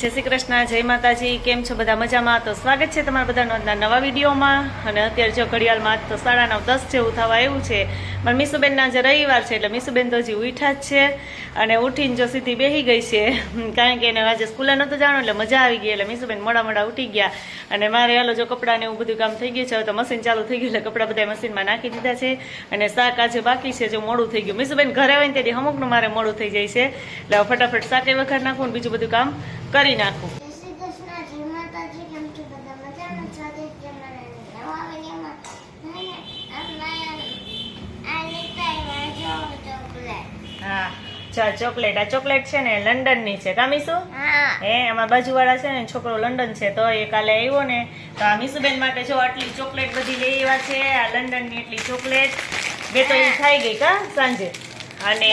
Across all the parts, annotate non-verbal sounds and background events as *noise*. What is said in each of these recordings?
જય શ્રી કૃષ્ણ, જય માતાજી, કેમ છો બધા મજામાં? તો સ્વાગત છે તમારા બધાનો નવા વિડીયોમાં. અને અત્યારે જો ઘડિયાળમાં તો સાડા નવ, દસ જેવું થવા એવું છે. પણ મીસુબેનના આજે રવિવાર છે એટલે મીસુબેન તો હજી ઉઠ્યા જ છે અને ઉઠીને જો સીધી બેસી ગઈ છે. કારણ કે એને આજે સ્કૂલે નહોતું જાણું એટલે મજા આવી ગઈ એટલે મીસુબેન મોડા મોડા ઉઠી ગયા. અને મારે હાલો જો કપડાં ને એવું બધું કામ થઈ ગયું છે, હવે તો મશીન ચાલુ થઈ ગયું એટલે કપડાં બધા મશીનમાં નાખી દીધા છે. અને શાક આજે બાકી છે, જો મોડું થઈ ગયું. મીસુબેન ઘરે આવે ને તેથી અમુકનું મારે મોડું થઈ જાય છે. એટલે ફટાફટ ફટાફટ એ વખત નાખું બીજું બધું કામ કરી નાખું. હા ચા ચોકલેટ આ ચોકલેટ છે ને લંડનની છે. કા મીસુ? હા. અમારા બાજુવાળા છે ને છોકરો લંડન છે તો એ કાલે આવ્યો ને તો આ મીસુબેન માટે જો આટલી ચોકલેટ બધી લઈ આવ્યા છે આ લંડનની એટલી ચોકલેટ. બે તો એ ખાઈ ગઈ કા સાંજે? અને.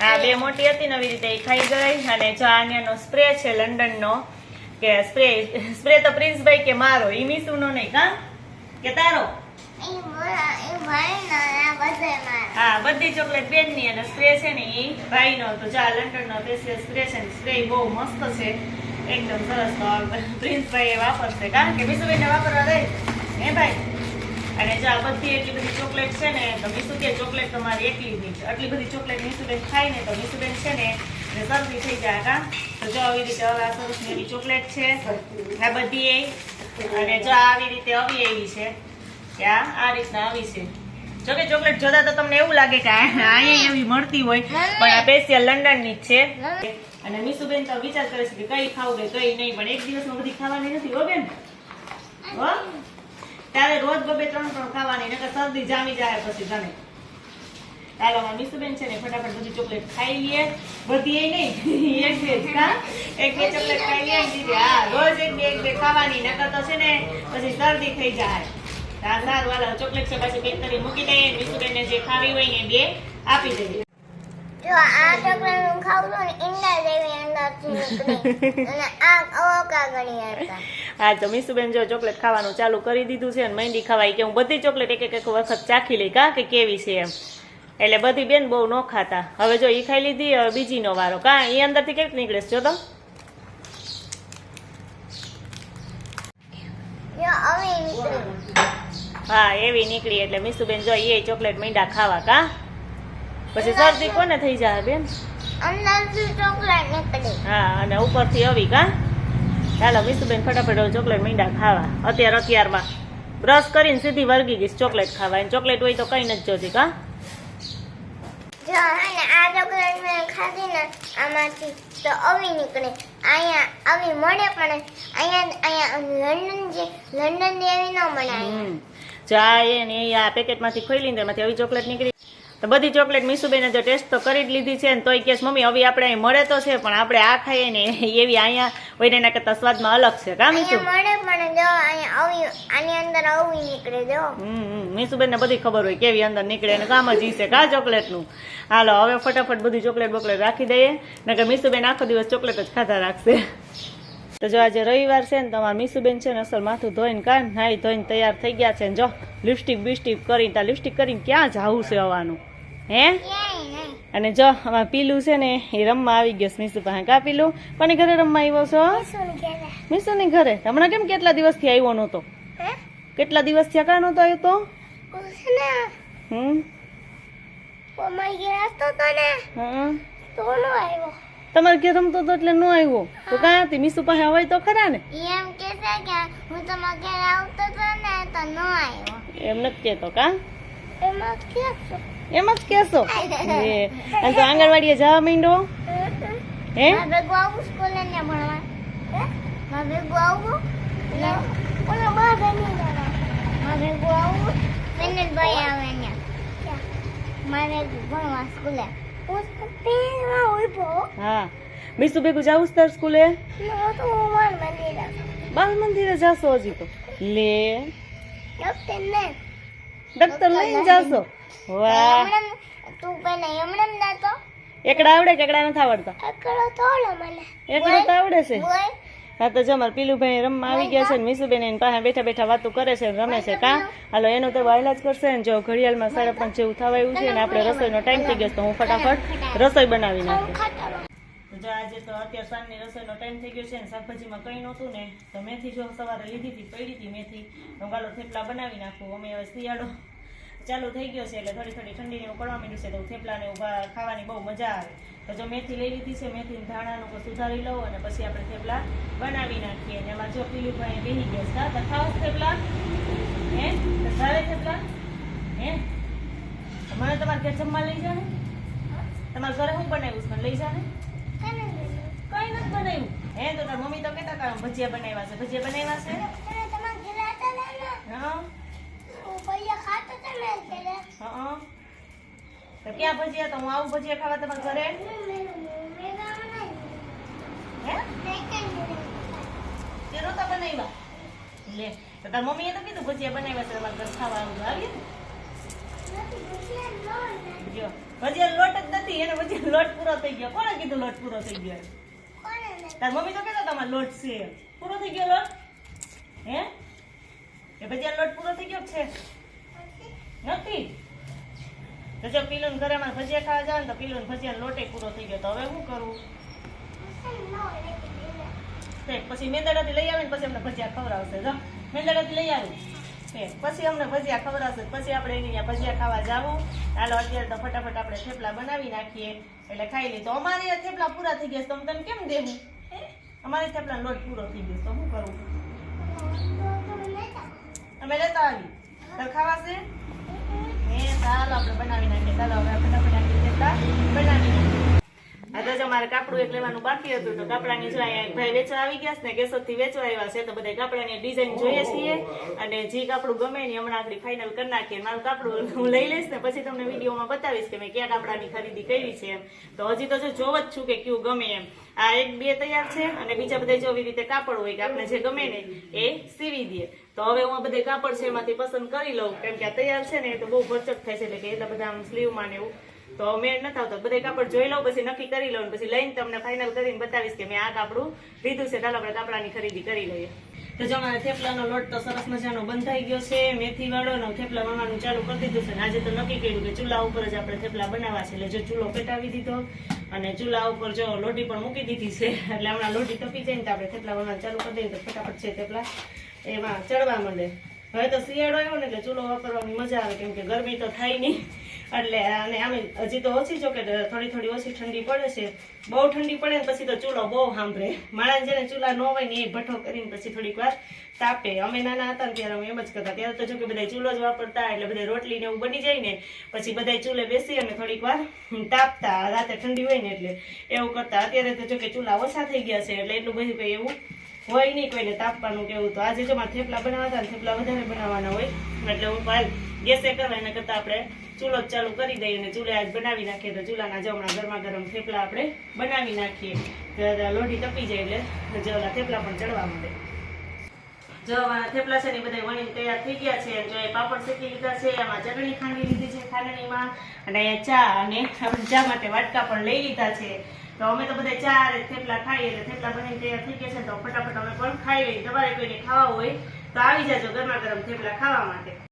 હા બે મોટી હતી ને આવી રીતે એ ખાઈ ગઈ. અને જો આનો સ્પ્રે છે લંડનનો કે સ્પ્રે સ્પ્રે તો પ્રિન્સભાઈ કે મારો ઈ મીસુનો નહીં કા? કે તારો? મોરા બધે મારા. ચોકલેટ બેનની અને સ્પ્રે છે ને એ ભાઈનો તો જા લંડનનો સ્પેશિયલ સ્પ્રે છે ને સ્પ્રે બહુ મસ્ત છે. એકદમ સરસ તો પ્રિન્સભાઈ એ વાપરશે. કારણ કે મીસુબેનને વાપરવા દે હે ભાઈ? અને જો આ બધી એટલી બધી ચોકલેટ છે ને, તો મીસુ કે ચોકલેટ તમારી એકલી જ. છે આટલી બધી ચોકલેટ મીસુબેન ખાય ને, તો મીસુબેન છે ને શરદી થઈ જાય કા તો જો આવી રીતે હવે આ સરસ એવી ચોકલેટ છે. આ બધી એ. અને જો આવી રીતે આવી એવી છે. કે આ આ રીતના આવી છે. જોકે ચોકલેટ જોતા તો તમને એવું લાગે કે અહીંયા એવી મળતી હોય પણ આ સ્પેશિયલ લંડનની જ છે. અને મીસુબેન તો વિચાર કરે છે કે કઈ ખાવું કે કઈ નહીં પણ એક દિવસમાં બધી ખાવાની નથી હો બેન? હો? તારે રોજ બબે ત્રણ ત્રણ ખાવાની નકર શરદી જામી જાય પછી તને ચાલો અમારા મીસુબેન છે ને ફટાફટ બધી ચોકલેટ ખાઈ લઈએ બધી એ નહીં *laughs* એક બે જ કા એક બે ચોકલેટ ખાઈ લઈએ હા રોજ એક બે એક બે ખાવાની નકર તો છે ને પછી શરદી થઈ જાય. સારું ચોકલેટ છે પાછી પેક કરી મૂકી દઈએ. મીસુબેનને જે ખાવી હોય ને બે આપી દઈએ. જો આ ચોકલેટ હું ખાઉં છું ને ઈંડા જેવી અંદરથી અને આ અવકા ગણી હતા. હા તો મીસુબેન જો ચોકલેટ ખાવાનું ચાલુ કરી દીધું છે અને મહેંદી ખવાય કે હું બધી ચોકલેટ એક એક વખત ચાખી લઈ કા કે કેવી છે એમ. એટલે બધી બેન બહુ ન ખાતા. હવે જો ઈ ખાઈ લીધી હવે બીજીનો વારો. કા એ અંદરથી કેવી નીકળે છો જો તો? હા એવી નીકળી એટલે મીસુબેન જો એ ચોકલેટ મીંડા ખાવા કા? પછી શરદી કોને થઈ જાય બેન? અંદરથી ચોકલેટ નીકળી. હા અને ઉપરથી આવી કા? ચાલો મીસુબેન ફટાફટ ચોકલેટ મીંડા ખાવા. અત્યારે અત્યારમાં બ્રશ કરીને સીધી વળગી ગઈશ ચોકલેટ ખાવા. એને ચોકલેટ હોય તો કઈ નથી જોતી કા? આ ચોકલેટ મેં ખાધી ને આમાંથી તો આવી નીકળે. અહીંયા આવી મળે પણ અહીંયા અહીંયા લંડન જે લંડન જેવી ન મળે એ ને એ આ પેકેટમાંથી ખોઈ ને એમાંથી આવી ચોકલેટ નીકળી. તો બધી ચોકલેટ મીસુબેને જો ટેસ્ટ તો કરી જ લીધી છે ને તોય કેસ મમ્મી હવે આપણે અહીં મળે તો છે પણ આપણે આ ખાઈએ ને *laughs* એવી અહીંયા હોય ને એના કરતા સ્વાદમાં અલગ છે. કા મીસુ? અહીંયા મળે પણ જો આવી આની અંદર આવી નીકળે જો. હમ મીસુબેન ને બધી ખબર હોય કેવી અંદર નીકળે અને કામ જ છે. કા ચોકલેટનું? હાલો હવે ફટાફટ બધી ચોકલેટ બોકલેટ રાખી દઈએ. નકર મીસુબેન આખો દિવસ ચોકલેટ જ ખાતા રાખશે. તો જો આજે રવિવાર છે ને તમારા મીસુબેન છે ને અસલ માથું ધોઈને કાન નાઈ ધોઈને તૈયાર થઈ ગયા છે ને જો લિપસ્ટિક બિસ્ટિક કરીને ત્યાં લિપસ્ટિક કરીને ક્યાં જવું છે આવવાનું હે? અને જો અમારે પીલું છે ને એ રમવા આવી ગયો મીસુ પાસે. કા પીલું? કોની ઘરે રમવા આવ્યો છો? મીસુની ઘરે. હમણાં કેમ કેટલા દિવસથી આવ્યો નહોતો? હે? કેટલા દિવસ થયા કા નહોતો આવ્યો તો? હમ? હમ તો નો આવ્યો. તમારે ઘેર રમતો તો એટલે ન આવ્યો. તો કાં હતી? મીસુ પાસે હોય તો ખરા ને? એમ કે છે કે હું તમારા ઘેર આવતો તો ને તો ન આવ્યો. એમ નથી કહેતો કા? એમ કે છો? એમ જ કહેશો? એ. અને તો આંગણવાડીએ જવા માંડો હે? મારે ભેગું આવું સ્કૂલે ને ભણવા. હે? મારે ભેગું આવું? ને ઓલા બહાર નહીં જવા મારે ભેગું આવું? ભાઈ આવે ને. મારે ભણવા સ્કૂલે. હું ભેગું જાવું તાર સ્કૂલે તો બાલ મંદિરે જાશો હજી તો લે ડોક્ટર લઈને જાશો વાહ તું નહીં હમણાં ના તો એકડા આવડે કે એકડા નથી આવડતા એકડો થોડો મને એકડો તો આવડે છે હા, તો જો મારા પીલુભાઈ રમવા આવી ગયા છે ને મીસુબેન એની પાસે બેઠા બેઠા વાતો કરે છે રમે છે. કા? હાલો, એનું તો વાયલા જ કરશે ને જો ઘડિયાળમાં સાડા પાંચ જેવું થવાયું છે ને આપણે રસોઈનો ટાઈમ થઈ ગયો તો હું ફટાફટ રસોઈ બનાવી નાખું. જો આજે તો અત્યારે સાંજની રસોઈનો ટાઈમ થઈ ગયો છે ને શાકભાજીમાં કંઈ નહોતું ને, તો મેથી જો સવારે લીધી હતી, પડી હતી મેથી. હું ગાલો થેપલા બનાવી નાખું. અમે હવે શિયાળો ચાલુ થઈ ગયો છે એટલે થોડી થોડી ઠંડીને એવું પડવા માંડ્યું છે તો થેપલાને ઊભા ખાવાની બહુ મજા આવે. તો જો મેથી લઈ લીધી છે મેથી ધાણાનું સુધારી લઉં અને પછી આપણે થેપલા બનાવી નાખીએ. અને એમાં જો પીલીભાઈ ભાઈ બેસી ગયા છે. તો ખાવ થેપલા? હે? ભાવે થેપલા? હે? મને તમારા ઘેર જમવા લઈ જાને? તમારા ઘરે શું બનાવ્યું છે? મને લઈ જાને? કઈ નથી બનાવ્યું. હે તો તાર મમ્મી તો કહેતા હતા ભજીયા બનાવ્યા છે. ભજીયા બનાવ્યા છે? હા હું. તો ક્યાં ભજીયા તો હું આવું ભજીયા ખાવા તમારા ઘરે? હે? તે નહોતા બનાવ્યા? લે, તો મમ્મીએ તો કીધું ભજીયા બનાવ્યા છે, તમારા ઘર ખાવા આવું ભજીયા લોટ જ નથી, એને ભજીયા લોટ પૂરો થઈ ગયો. કોણે કીધું લોટ પૂરો થઈ ગયો તાર મમ્મી તો કહેતા તમારો લોટ છે. પૂરો થઈ ગયો લોટ? હે? એ ભજીયા લોટ પૂરો થઈ ગયો છે? નથી. તો જો પીલું ઘરેમાં ભજીયા ખાવા જાવ તો પીલું ભજીયા લોટે પૂરો થઈ ગયો. તો હવે શું કરવું પછી મેંદડાથી લઈ આવે ને પછી અમને ભજીયા ખવડાવશે. જો, મેંદડાથી લઈ આવું. પછી અમને ભજીયા ખવડાવશે. પછી આપણે એની ભજીયા ખાવા જાવું. હાલો, અત્યારે તો ફટાફટ આપણે થેપલા બનાવી નાખીએ. એટલે ખાઈ તો અમારે થેપલા પૂરા થઈ ગયા તો અમે તને કેમ દેવું? અમારે થેપલા લોટ પૂરો થઈ ગયો તો શું કરવું અમે લેતા આવી તો ખાવાશે ચાલો આપણે બનાવી નાખીએ ચાલો હવે આપણે બનાવી થેપલા બનાવી આ તો કાપડું એક લેવાનું બાકી હતું તો કાપડાની ભાઈ વેચવા આવી ગયા છે ને કેશોદથી વેચવા છે તો બધા કાપડાની ડિઝાઇન જોઈએ છીએ. અને જે કાપડું ગમે ને હમણાં ફાઇનલ કરી નાખીએ. મારું કાપડું લઈ લઈશ પછી તમને વિડીયોમાં બતાવીશ કે મેં કયા કાપડાની ખરીદી કરી છે તો હજી તો જો જોવ જ છું કે કયું ગમે એમ. આ એક બે તૈયાર છે અને બીજા બધા જો એવી રીતે કાપડ હોય કે આપણે જે ગમે ને એ સીવી દઈએ. તો હવે હું બધે કાપડ છે એમાંથી પસંદ કરી લઉં. કેમ કે આ તૈયાર છે ને એ તો બહુ ભરચક થાય છે એટલે કે એટલા બધા આમ સ્લીવમાં ને એવું તો મેળ નથી આવતો બધે કાપડ જોઈ લઉં, પછી નક્કી કરી લઉં પછી લઈને તમને ફાઇનલ કરીને બતાવીશ કે મેં આ કાપડું લીધું છે. ચાલો આપણે કાપડાની ખરીદી કરી લઈએ. તો જો મારા થેપલાનો લોટ તો સરસ મજાનો બંધાઈ ગયો છે. મેથી વાળોનો થેપલા બનાવવાનું ચાલુ કરી દીધું છે આજે તો નક્કી કર્યું કે ચૂલા ઉપર જ આપણે થેપલા બનાવવા છે. એટલે જો ચૂલો પેટાવી દીધો અને ચૂલા ઉપર જો લોટી પણ મૂકી દીધી છે. એટલે હમણાં લોટી તપી જાય ને તો આપણે થેપલા બનાવવાનું ચાલુ કરી દઈએ તો ફટાફટ છે થેપલા. એમાં ચડવા માંડે. હવે તો શિયાળો આવ્યો ને એટલે ચૂલો વાપરવાની મજા આવે કેમ કે ગરમી તો થાય નહીં. એટલે અને આમ હજી તો ઓછી જો કે થોડી થોડી ઓછી ઠંડી પડે છે. બહુ ઠંડી પડે ને પછી તો ચૂલો બહુ સાંભળે માણસ જેને ચૂલા ન હોય ને એ ભઠ્ઠો કરીને પછી થોડીક વાર તાપે. અમે નાના હતા ને ત્યારે અમે એમ જ કરતા. ત્યારે તો જો કે બધા ચૂલો જ વાપરતા એટલે બધા રોટલી ને એવું બની જાય ને પછી બધા ચૂલે બેસી અને થોડીક વાર તાપતા. રાતે ઠંડી હોય ને એટલે એવું કરતા. અત્યારે તો જો કે ચૂલા ઓછા થઈ ગયા છે એટલે એટલું બધું કઈ એવું હોય નહીં કોઈને તાપવાનું કેવું તો. આજે જો મારે થેપલા બનાવતા થેપલા વધારે બનાવવાના હોય, એટલે હું હાલ ગેસે કરવા, એના કરતાં આપણે ચૂલો ચાલુ કરી દઈએ અને ચૂલે આજ બનાવી નાખીએ. તો ચૂલાના જમણા ગરમા ગરમ થેપલા આપણે બનાવી નાખીએ. લોઢી તપી જાય એટલે જે થેપલા પણ ચડવા માંડે. જવાના થેપલા છે ને બધા વણીને તૈયાર થઈ ગયા છે. જો એ પાપડ શેકી લીધા છે એમાં ચટણી ખાંડી લીધી છે ખાંડણીમાં. અને ચા અને ચા માટે વાટકા પણ લઈ લીધા છે. તો અમે તો બધા ચાર થેપલા ખાઈએ એટલે થેપલા બની તૈયાર થઈ ગયા છે તો ફટાફટ અમે પણ ખાઈ લઈએ. તમારે કોઈને ખાવા હોય તો આવી જાજો ગરમા ગરમ થેપલા ખાવા માટે.